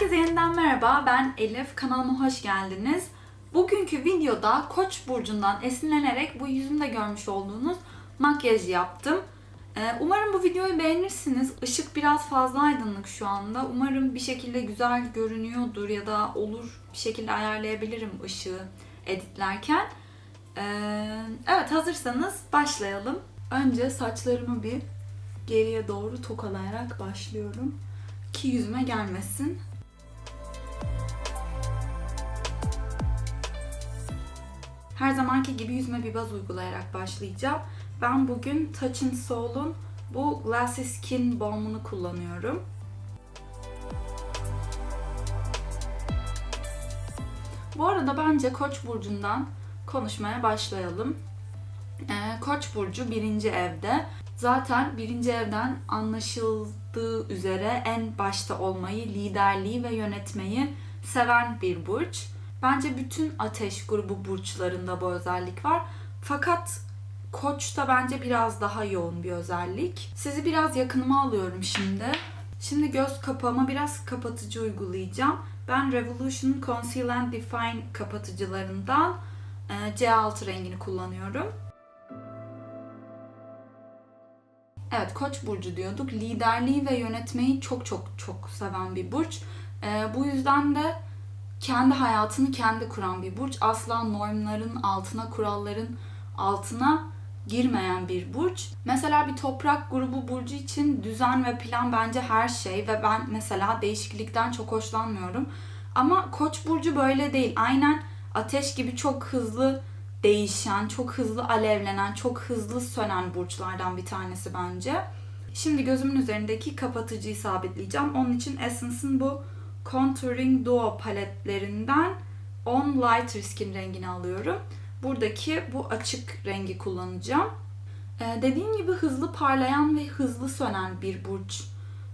Herkese yeniden merhaba. Ben Elif. Kanalıma hoş geldiniz. Bugünkü videoda Koç burcundan esinlenerek bu yüzümde görmüş olduğunuz makyajı yaptım. Ee, Umarım bu videoyu beğenirsiniz. Işık biraz fazla aydınlık şu anda. Umarım bir şekilde güzel görünüyordur ya da olur bir şekilde ayarlayabilirim ışığı editlerken. Ee, Evet hazırsanız başlayalım. Önce saçlarımı bir geriye doğru tokalayarak başlıyorum ki yüzüme gelmesin. Her zamanki gibi yüzüme bir baz uygulayarak başlayacağım. Ben bugün Touch and Soul'un bu Glassy Skin Balm'unu kullanıyorum. Bu arada bence Koç burcundan konuşmaya başlayalım. Ee, Koç burcu birinci evde. Zaten birinci evden anlaşıldığı üzere en başta olmayı, liderliği ve yönetmeyi seven bir burç. Bence bütün ateş grubu burçlarında bu özellik var. Fakat Koç'ta bence biraz daha yoğun bir özellik. Sizi biraz yakınıma alıyorum şimdi. Şimdi göz kapağıma biraz kapatıcı uygulayacağım. Ben Revolution Conceal and Define kapatıcılarından e, C6 rengini kullanıyorum. Evet Koç burcu diyorduk. Liderliği ve yönetmeyi çok çok çok seven bir burç. Ee, bu yüzden de kendi hayatını kendi kuran bir burç. Asla normların altına, kuralların altına girmeyen bir burç. Mesela bir toprak grubu burcu için düzen ve plan bence her şey ve ben mesela değişiklikten çok hoşlanmıyorum. Ama Koç burcu böyle değil. Aynen ateş gibi çok hızlı değişen, çok hızlı alevlenen, çok hızlı sönen burçlardan bir tanesi bence. Şimdi gözümün üzerindeki kapatıcıyı sabitleyeceğim. Onun için Essence'ın bu Contouring Duo paletlerinden On Lighter Skin rengini alıyorum. Buradaki bu açık rengi kullanacağım. Ee, dediğim gibi hızlı parlayan ve hızlı sönen bir burç.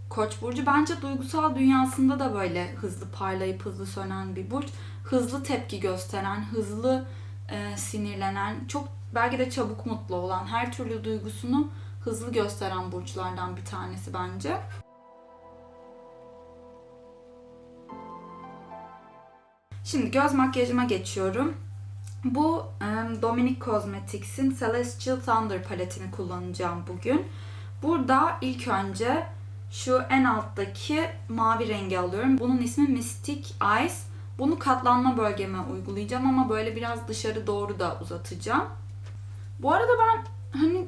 Koç burcu bence duygusal dünyasında da böyle hızlı parlayıp hızlı sönen bir burç. Hızlı tepki gösteren, hızlı e, sinirlenen, çok belki de çabuk mutlu olan, her türlü duygusunu hızlı gösteren burçlardan bir tanesi bence. Şimdi göz makyajıma geçiyorum. Bu Dominic Cosmetics'in Celestial Thunder paletini kullanacağım bugün. Burada ilk önce şu en alttaki mavi rengi alıyorum. Bunun ismi Mystic Eyes. Bunu katlanma bölgeme uygulayacağım ama böyle biraz dışarı doğru da uzatacağım. Bu arada ben hani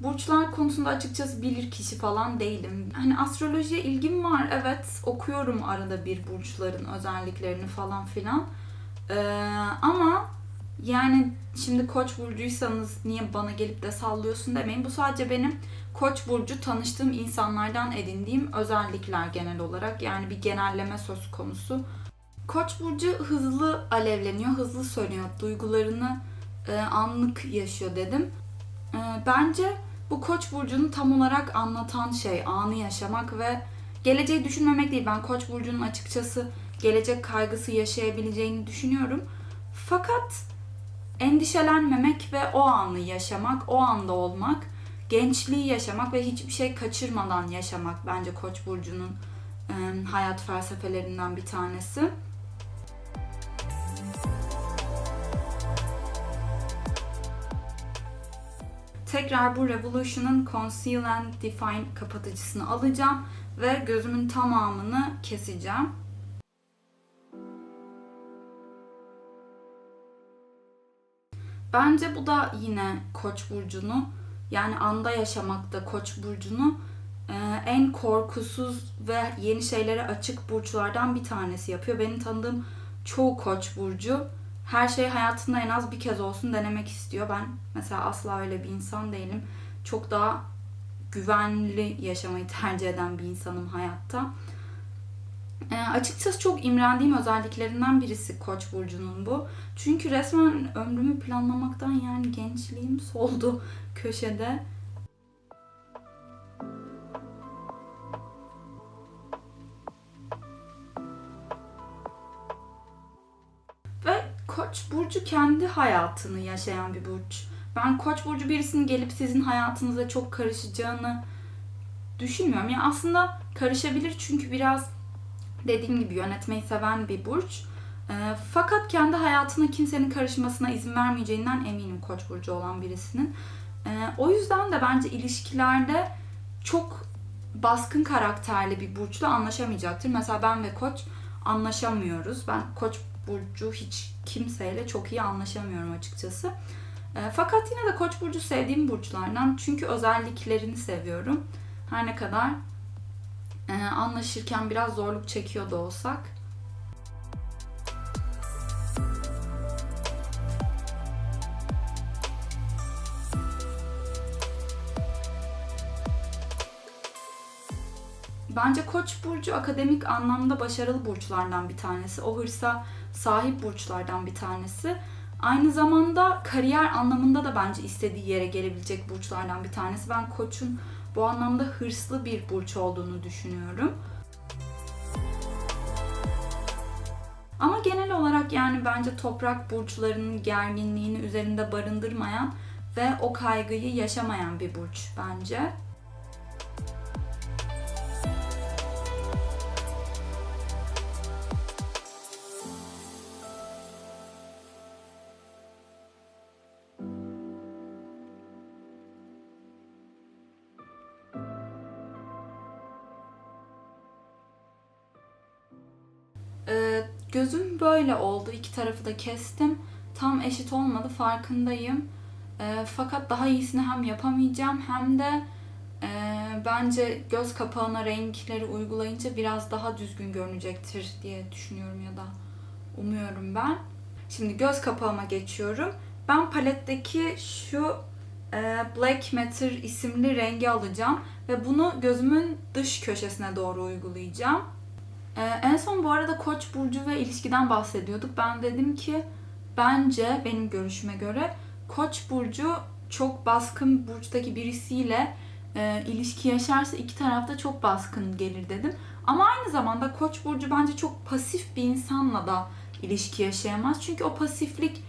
burçlar konusunda açıkçası bilir kişi falan değilim. Hani astrolojiye ilgim var evet okuyorum arada bir burçların özelliklerini falan filan. Ee, ama yani şimdi koç burcuysanız niye bana gelip de sallıyorsun demeyin. Bu sadece benim koç burcu tanıştığım insanlardan edindiğim özellikler genel olarak. Yani bir genelleme söz konusu. Koç burcu hızlı alevleniyor, hızlı sönüyor. Duygularını e, anlık yaşıyor dedim. E, bence bu Koç burcunu tam olarak anlatan şey anı yaşamak ve geleceği düşünmemek değil. Ben Koç burcunun açıkçası gelecek kaygısı yaşayabileceğini düşünüyorum. Fakat endişelenmemek ve o anı yaşamak, o anda olmak, gençliği yaşamak ve hiçbir şey kaçırmadan yaşamak bence Koç burcunun hayat felsefelerinden bir tanesi. Tekrar bu Revolution'ın Conceal and Define kapatıcısını alacağım ve gözümün tamamını keseceğim. Bence bu da yine Koç burcunu yani anda yaşamakta Koç burcunu e, en korkusuz ve yeni şeylere açık burçlardan bir tanesi yapıyor. Benim tanıdığım çoğu Koç burcu her şeyi hayatında en az bir kez olsun denemek istiyor. Ben mesela asla öyle bir insan değilim. Çok daha güvenli yaşamayı tercih eden bir insanım hayatta. E, açıkçası çok imrendiğim özelliklerinden birisi Koç burcunun bu. Çünkü resmen ömrümü planlamaktan yani gençliğim soldu köşede. Kendi hayatını yaşayan bir burç. Ben Koç burcu birisinin gelip sizin hayatınıza çok karışacağını düşünmüyorum. Yani aslında karışabilir çünkü biraz Dediğim gibi yönetmeyi seven bir burç. Ee, fakat kendi hayatına kimsenin karışmasına izin vermeyeceğinden eminim Koç burcu olan birisinin. Ee, o yüzden de bence ilişkilerde çok baskın karakterli bir burçla anlaşamayacaktır. Mesela ben ve Koç anlaşamıyoruz. Ben Koç burcu hiç kimseyle çok iyi anlaşamıyorum açıkçası. E, fakat yine de Koç burcu sevdiğim burçlardan çünkü özelliklerini seviyorum. Her ne kadar e, anlaşırken biraz zorluk çekiyor da olsak. Bence Koç burcu akademik anlamda başarılı burçlardan bir tanesi. O hırsa sahip burçlardan bir tanesi. Aynı zamanda kariyer anlamında da bence istediği yere gelebilecek burçlardan bir tanesi. Ben Koç'un bu anlamda hırslı bir burç olduğunu düşünüyorum. Ama genel olarak yani bence toprak burçlarının gerginliğini üzerinde barındırmayan ve o kaygıyı yaşamayan bir burç bence. Böyle oldu. İki tarafı da kestim. Tam eşit olmadı farkındayım. Ee, fakat daha iyisini hem yapamayacağım hem de e, bence göz kapağına renkleri uygulayınca biraz daha düzgün görünecektir diye düşünüyorum ya da umuyorum ben. Şimdi göz kapağıma geçiyorum. Ben paletteki şu e, Black Matter isimli rengi alacağım ve bunu gözümün dış köşesine doğru uygulayacağım. Ee, en son bu arada Koç burcu ve ilişkiden bahsediyorduk. Ben dedim ki bence benim görüşüme göre Koç burcu çok baskın burçtaki birisiyle e, ilişki yaşarsa iki tarafta çok baskın gelir dedim. Ama aynı zamanda Koç burcu bence çok pasif bir insanla da ilişki yaşayamaz. Çünkü o pasiflik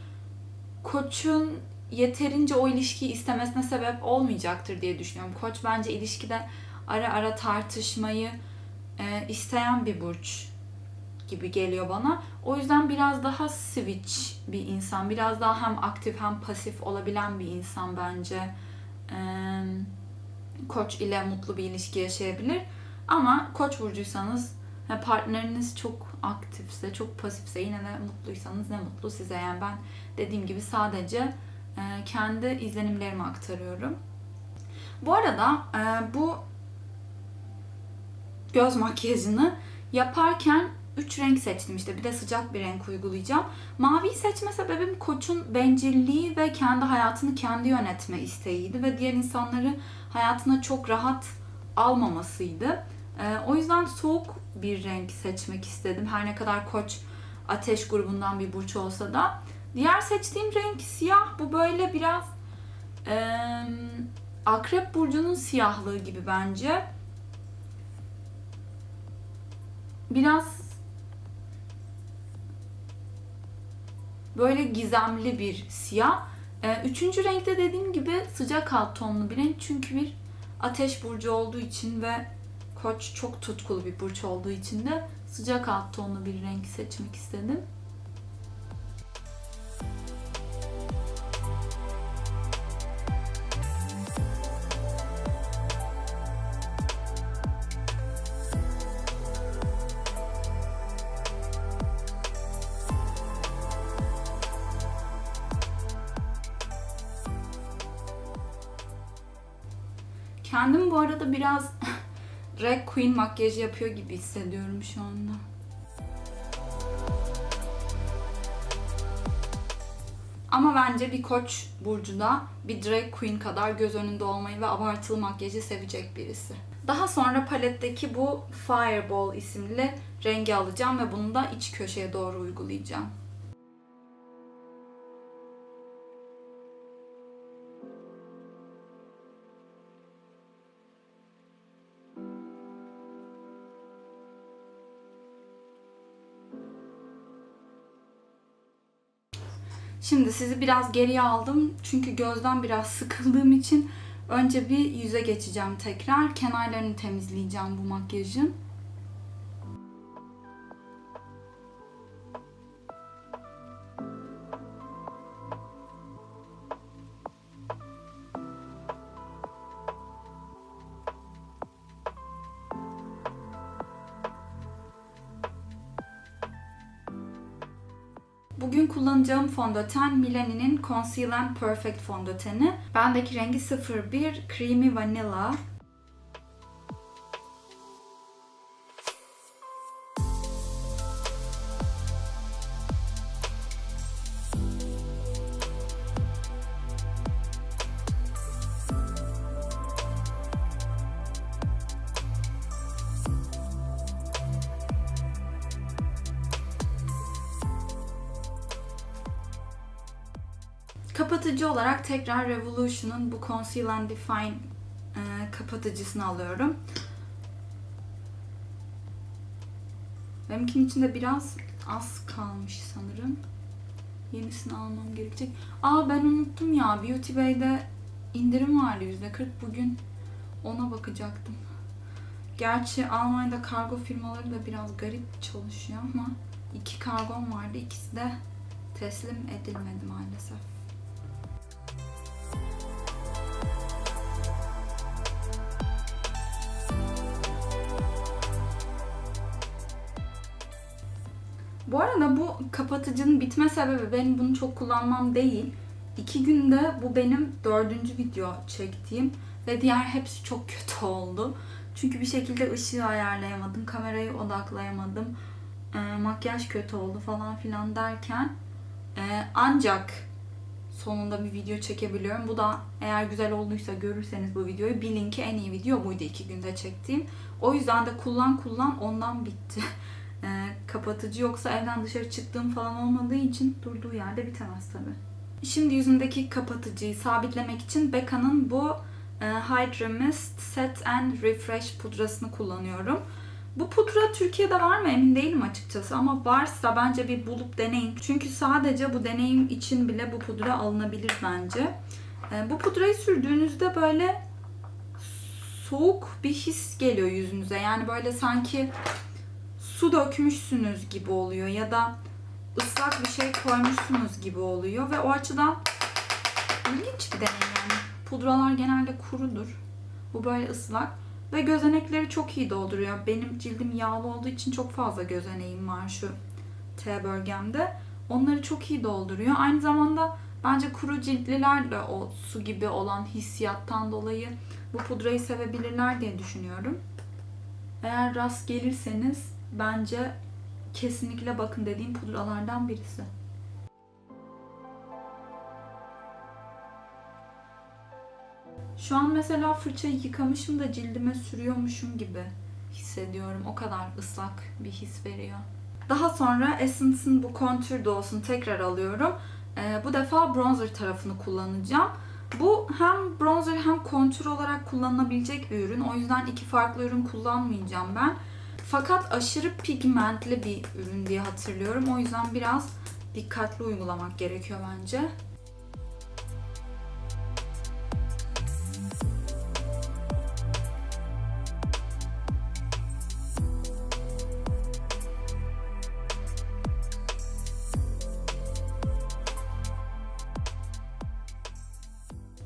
Koç'un yeterince o ilişkiyi istemesine sebep olmayacaktır diye düşünüyorum. Koç bence ilişkide ara ara tartışmayı, e, isteyen bir burç gibi geliyor bana. O yüzden biraz daha switch bir insan. Biraz daha hem aktif hem pasif olabilen bir insan bence. E, koç ile mutlu bir ilişki yaşayabilir. Ama koç burcuysanız ve partneriniz çok aktifse, çok pasifse yine de mutluysanız ne mutlu size. Yani ben dediğim gibi sadece e, kendi izlenimlerimi aktarıyorum. Bu arada e, bu göz makyajını yaparken 3 renk seçtim işte. Bir de sıcak bir renk uygulayacağım. Maviyi seçme sebebim koçun bencilliği ve kendi hayatını kendi yönetme isteğiydi. Ve diğer insanları hayatına çok rahat almamasıydı. Ee, o yüzden soğuk bir renk seçmek istedim. Her ne kadar koç ateş grubundan bir burç olsa da. Diğer seçtiğim renk siyah. Bu böyle biraz e, akrep burcunun siyahlığı gibi bence. Biraz böyle gizemli bir siyah. Ee, üçüncü renkte dediğim gibi sıcak alt tonlu bir renk. Çünkü bir ateş burcu olduğu için ve koç çok tutkulu bir burç olduğu için de sıcak alt tonlu bir renk seçmek istedim. Biraz drag queen makyajı yapıyor gibi hissediyorum şu anda. Ama bence bir koç burcu da bir drag queen kadar göz önünde olmayı ve abartılı makyajı sevecek birisi. Daha sonra paletteki bu Fireball isimli rengi alacağım ve bunu da iç köşeye doğru uygulayacağım. Şimdi sizi biraz geriye aldım. Çünkü gözden biraz sıkıldığım için önce bir yüze geçeceğim tekrar. Kenarlarını temizleyeceğim bu makyajın. Bugün kullanacağım fondöten Milani'nin Conceal and Perfect fondöteni. Bendeki rengi 01 Creamy Vanilla. Tekrar Revolution'un bu Conceal and Define e, kapatıcısını alıyorum. Benimkinin içinde biraz az kalmış sanırım. Yenisini almam gerekecek. Aa ben unuttum ya. Beauty Bay'de indirim vardı %40 bugün. Ona bakacaktım. Gerçi Almanya'da kargo firmaları da biraz garip çalışıyor ama iki kargom vardı. İkisi de teslim edilmedi maalesef. Bu arada bu kapatıcının bitme sebebi benim bunu çok kullanmam değil. İki günde bu benim dördüncü video çektiğim ve diğer hepsi çok kötü oldu. Çünkü bir şekilde ışığı ayarlayamadım, kamerayı odaklayamadım, e, makyaj kötü oldu falan filan derken e, ancak sonunda bir video çekebiliyorum. Bu da eğer güzel olduysa görürseniz bu videoyu bilin ki en iyi video buydu iki günde çektiğim. O yüzden de kullan kullan ondan bitti. e, kapatıcı yoksa evden dışarı çıktığım falan olmadığı için durduğu yerde bitemez tabi. Şimdi yüzümdeki kapatıcıyı sabitlemek için Becca'nın bu e, Hydra Mist Set and Refresh pudrasını kullanıyorum. Bu pudra Türkiye'de var mı emin değilim açıkçası ama varsa bence bir bulup deneyin. Çünkü sadece bu deneyim için bile bu pudra alınabilir bence. E, bu pudrayı sürdüğünüzde böyle soğuk bir his geliyor yüzünüze. Yani böyle sanki su dökmüşsünüz gibi oluyor ya da ıslak bir şey koymuşsunuz gibi oluyor ve o açıdan ilginç bir deneyim yani. Pudralar genelde kurudur. Bu böyle ıslak ve gözenekleri çok iyi dolduruyor. Benim cildim yağlı olduğu için çok fazla gözeneğim var şu T bölgemde. Onları çok iyi dolduruyor. Aynı zamanda bence kuru ciltliler de o su gibi olan hissiyattan dolayı bu pudrayı sevebilirler diye düşünüyorum. Eğer rast gelirseniz bence kesinlikle bakın dediğim pudralardan birisi. Şu an mesela fırçayı yıkamışım da cildime sürüyormuşum gibi hissediyorum. O kadar ıslak bir his veriyor. Daha sonra Essence'ın bu kontür doğusunu tekrar alıyorum. Ee, bu defa bronzer tarafını kullanacağım. Bu hem bronzer hem kontür olarak kullanılabilecek bir ürün. O yüzden iki farklı ürün kullanmayacağım ben. Fakat aşırı pigmentli bir ürün diye hatırlıyorum. O yüzden biraz dikkatli uygulamak gerekiyor bence.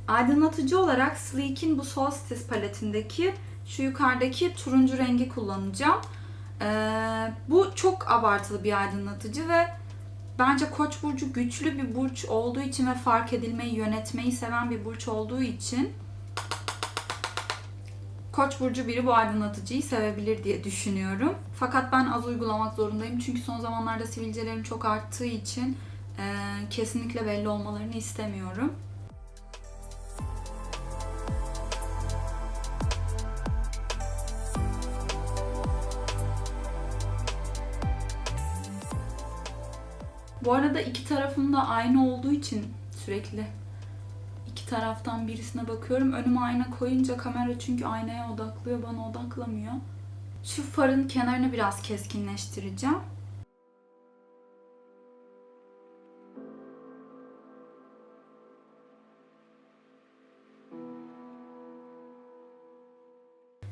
Aydınlatıcı olarak Sleek'in bu Solstice paletindeki şu yukarıdaki turuncu rengi kullanacağım. Ee, bu çok abartılı bir aydınlatıcı ve bence Koç burcu güçlü bir burç olduğu için ve fark edilmeyi, yönetmeyi seven bir burç olduğu için Koç burcu biri bu aydınlatıcıyı sevebilir diye düşünüyorum. Fakat ben az uygulamak zorundayım çünkü son zamanlarda sivilcelerim çok arttığı için e, kesinlikle belli olmalarını istemiyorum. Bu arada iki tarafım da aynı olduğu için sürekli iki taraftan birisine bakıyorum. Önüme ayna koyunca kamera çünkü aynaya odaklıyor, bana odaklamıyor. Şu farın kenarını biraz keskinleştireceğim.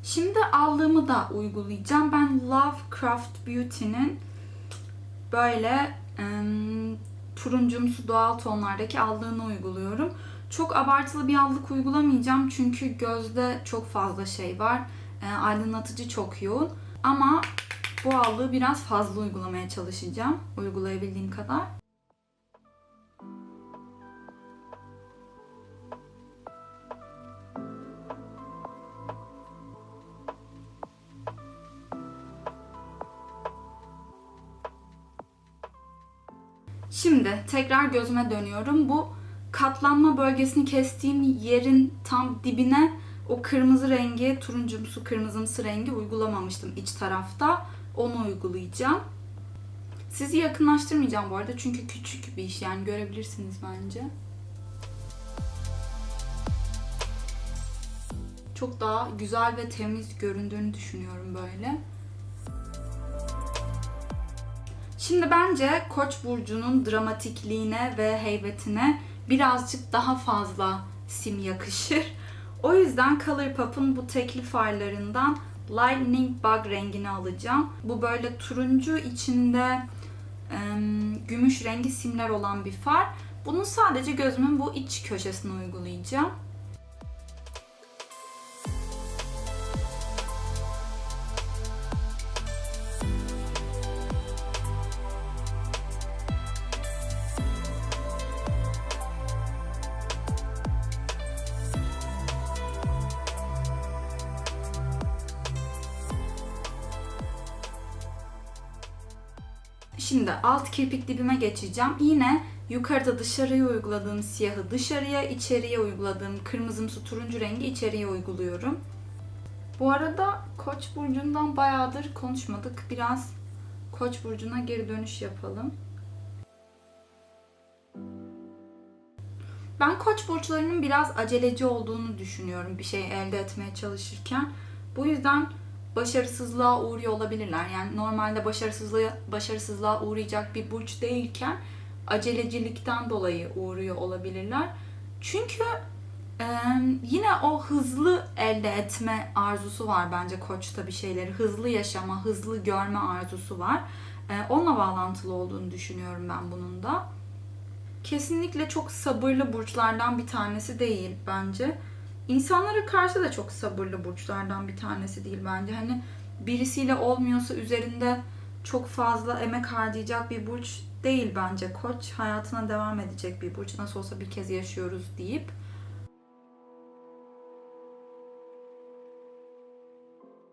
Şimdi aldığımı da uygulayacağım. Ben Lovecraft Beauty'nin böyle turuncumsu doğal tonlardaki allığını uyguluyorum. Çok abartılı bir allık uygulamayacağım çünkü gözde çok fazla şey var. E, aydınlatıcı çok yoğun. Ama bu allığı biraz fazla uygulamaya çalışacağım. Uygulayabildiğim kadar. Tekrar gözüme dönüyorum. Bu katlanma bölgesini kestiğim yerin tam dibine o kırmızı rengi, turuncumsu kırmızımsı rengi uygulamamıştım iç tarafta. Onu uygulayacağım. Sizi yakınlaştırmayacağım bu arada çünkü küçük bir iş yani görebilirsiniz bence. Çok daha güzel ve temiz göründüğünü düşünüyorum böyle. Şimdi bence Koç burcunun dramatikliğine ve heybetine birazcık daha fazla sim yakışır. O yüzden Colourpop'un bu tekli farlarından Lightning Bug rengini alacağım. Bu böyle turuncu içinde gümüş rengi simler olan bir far. Bunu sadece gözümün bu iç köşesine uygulayacağım. Şimdi alt kirpik dibime geçeceğim. Yine yukarıda dışarıya uyguladığım siyahı dışarıya, içeriye uyguladığım kırmızımsı turuncu rengi içeriye uyguluyorum. Bu arada Koç burcundan bayağıdır konuşmadık. Biraz Koç burcuna geri dönüş yapalım. Ben Koç burçlarının biraz aceleci olduğunu düşünüyorum bir şey elde etmeye çalışırken. Bu yüzden başarısızlığa uğruyor olabilirler. Yani normalde başarısızlığa başarısızlığa uğrayacak bir burç değilken acelecilikten dolayı uğruyor olabilirler. Çünkü e, yine o hızlı elde etme arzusu var bence koçta bir şeyleri. Hızlı yaşama, hızlı görme arzusu var. E, onunla bağlantılı olduğunu düşünüyorum ben bunun da. Kesinlikle çok sabırlı burçlardan bir tanesi değil bence. İnsanlara karşı da çok sabırlı burçlardan bir tanesi değil bence. Hani birisiyle olmuyorsa üzerinde çok fazla emek harcayacak bir burç değil bence. Koç hayatına devam edecek bir burç. Nasıl olsa bir kez yaşıyoruz deyip.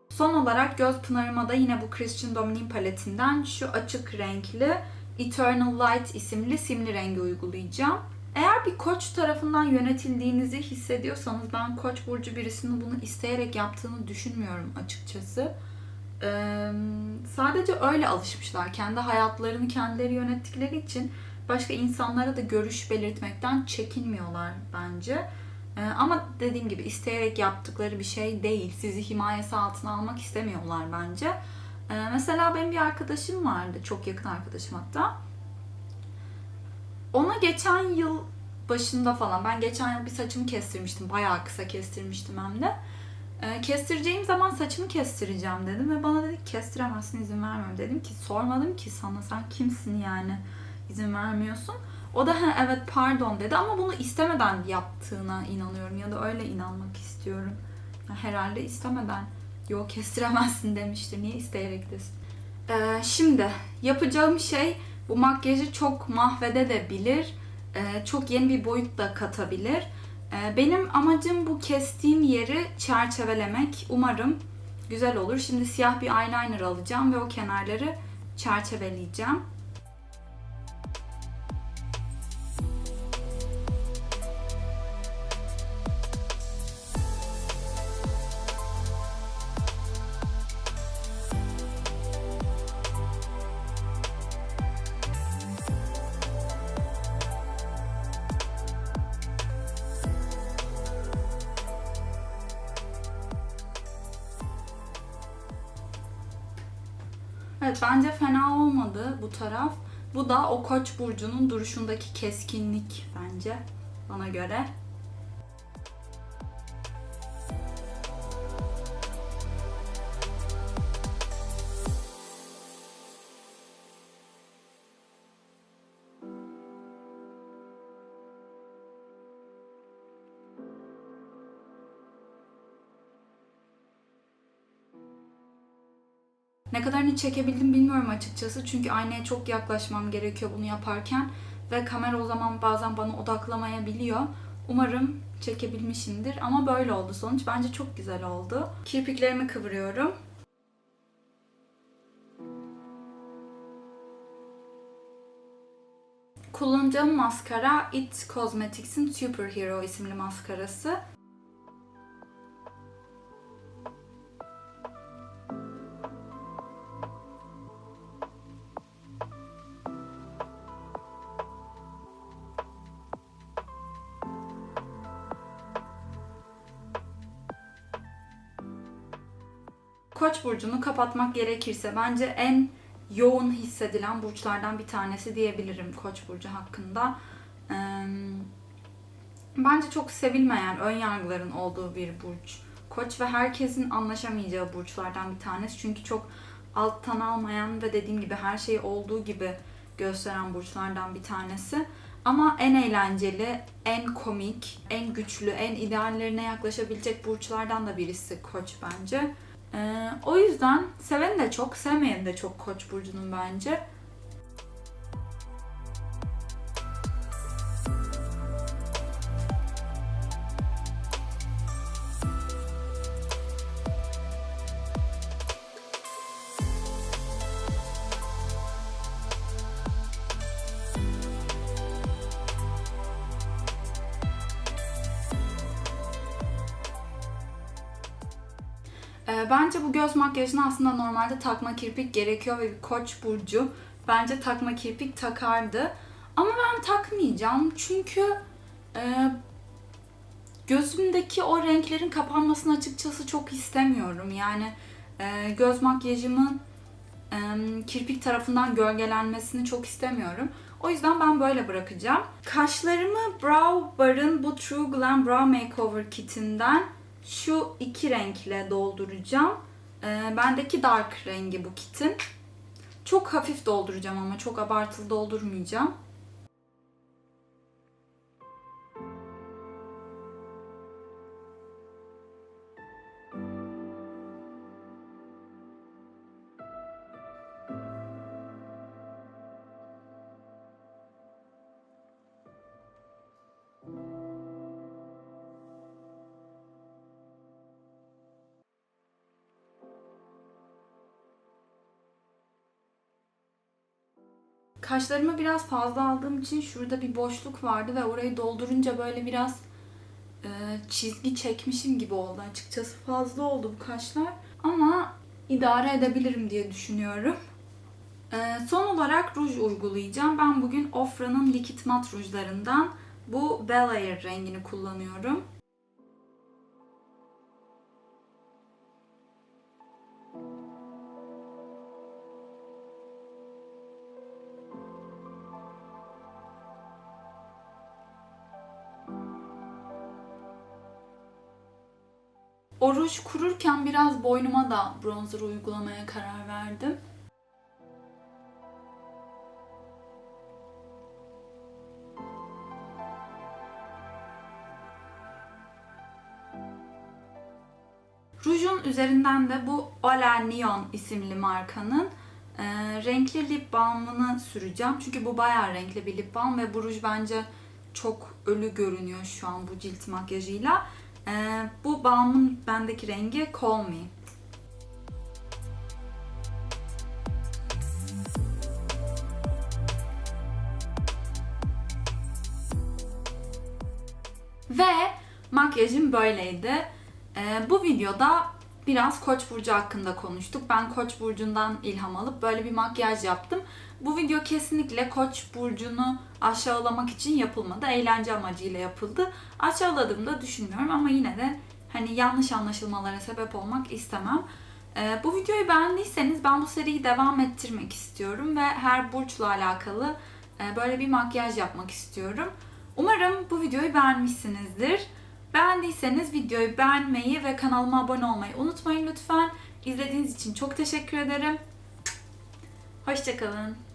Son olarak göz pınarıma da yine bu Christian Dominion paletinden şu açık renkli Eternal Light isimli simli rengi uygulayacağım. Eğer bir koç tarafından yönetildiğinizi hissediyorsanız ben koç burcu birisinin bunu isteyerek yaptığını düşünmüyorum açıkçası. Ee, sadece öyle alışmışlar. Kendi hayatlarını kendileri yönettikleri için başka insanlara da görüş belirtmekten çekinmiyorlar bence. Ee, ama dediğim gibi isteyerek yaptıkları bir şey değil. Sizi himayesi altına almak istemiyorlar bence. Ee, mesela benim bir arkadaşım vardı. Çok yakın arkadaşım hatta. Ona geçen yıl başında falan ben geçen yıl bir saçımı kestirmiştim. Bayağı kısa kestirmiştim hem de. Ee, kestireceğim zaman saçımı kestireceğim dedim ve bana dedi kestiremezsin izin vermiyorum. Dedim ki sormadım ki sana sen kimsin yani izin vermiyorsun. O da ha, evet pardon dedi ama bunu istemeden yaptığına inanıyorum ya da öyle inanmak istiyorum. Ya, herhalde istemeden yok kestiremezsin demiştir. Niye isteyerek desin. Ee, şimdi yapacağım şey bu makyajı çok mahvedebilir. Ee, çok yeni bir boyut da katabilir. Ee, benim amacım bu kestiğim yeri çerçevelemek. Umarım güzel olur. Şimdi siyah bir eyeliner alacağım ve o kenarları çerçeveleyeceğim. Evet bence fena olmadı bu taraf. Bu da o koç burcunun duruşundaki keskinlik bence bana göre. Çekebildim bilmiyorum açıkçası. Çünkü aynaya çok yaklaşmam gerekiyor bunu yaparken. Ve kamera o zaman bazen bana odaklamayabiliyor. Umarım çekebilmişimdir. Ama böyle oldu sonuç. Bence çok güzel oldu. Kirpiklerimi kıvırıyorum. Kullanacağım maskara It Cosmetics'in Superhero isimli maskarası. Koç burcunu kapatmak gerekirse bence en yoğun hissedilen burçlardan bir tanesi diyebilirim Koç burcu hakkında. Bence çok sevilmeyen ön yargıların olduğu bir burç. Koç ve herkesin anlaşamayacağı burçlardan bir tanesi. Çünkü çok alttan almayan ve dediğim gibi her şeyi olduğu gibi gösteren burçlardan bir tanesi. Ama en eğlenceli, en komik, en güçlü, en ideallerine yaklaşabilecek burçlardan da birisi Koç bence. Ee, o yüzden seven de çok, sevmeyen de çok Koç burcunun bence. Göz makyajına aslında normalde takma kirpik gerekiyor ve bir koç burcu bence takma kirpik takardı. Ama ben takmayacağım çünkü e, gözümdeki o renklerin kapanmasını açıkçası çok istemiyorum. Yani e, göz makyajımın e, kirpik tarafından gölgelenmesini çok istemiyorum. O yüzden ben böyle bırakacağım. Kaşlarımı Brow Bar'ın bu True Glam Brow Makeover kitinden şu iki renkle dolduracağım. Ee, bendeki dark rengi bu kitin. Çok hafif dolduracağım ama çok abartılı doldurmayacağım. Kaşlarımı biraz fazla aldığım için şurada bir boşluk vardı ve orayı doldurunca böyle biraz e, çizgi çekmişim gibi oldu. Açıkçası fazla oldu bu kaşlar. Ama idare edebilirim diye düşünüyorum. E, son olarak ruj uygulayacağım. Ben bugün Ofra'nın likit mat rujlarından bu Bel Air rengini kullanıyorum. O kururken biraz boynuma da bronzer uygulamaya karar verdim. Rujun üzerinden de bu Ola Neon isimli markanın e, renkli lip balmını süreceğim. Çünkü bu bayağı renkli bir lip balm ve bu ruj bence çok ölü görünüyor şu an bu cilt makyajıyla. Ee, bu balmın bendeki rengi Call Me. Ve makyajım böyleydi. Ee, bu videoda biraz Koç burcu hakkında konuştuk. Ben Koç burcundan ilham alıp böyle bir makyaj yaptım. Bu video kesinlikle Koç burcunu aşağılamak için yapılmadı. Eğlence amacıyla yapıldı. Aşağıladığımda düşünmüyorum ama yine de hani yanlış anlaşılmalara sebep olmak istemem. Ee, bu videoyu beğendiyseniz ben bu seriyi devam ettirmek istiyorum ve her burçla alakalı e, böyle bir makyaj yapmak istiyorum. Umarım bu videoyu beğenmişsinizdir. Beğendiyseniz videoyu beğenmeyi ve kanalıma abone olmayı unutmayın lütfen. İzlediğiniz için çok teşekkür ederim. Hoşçakalın.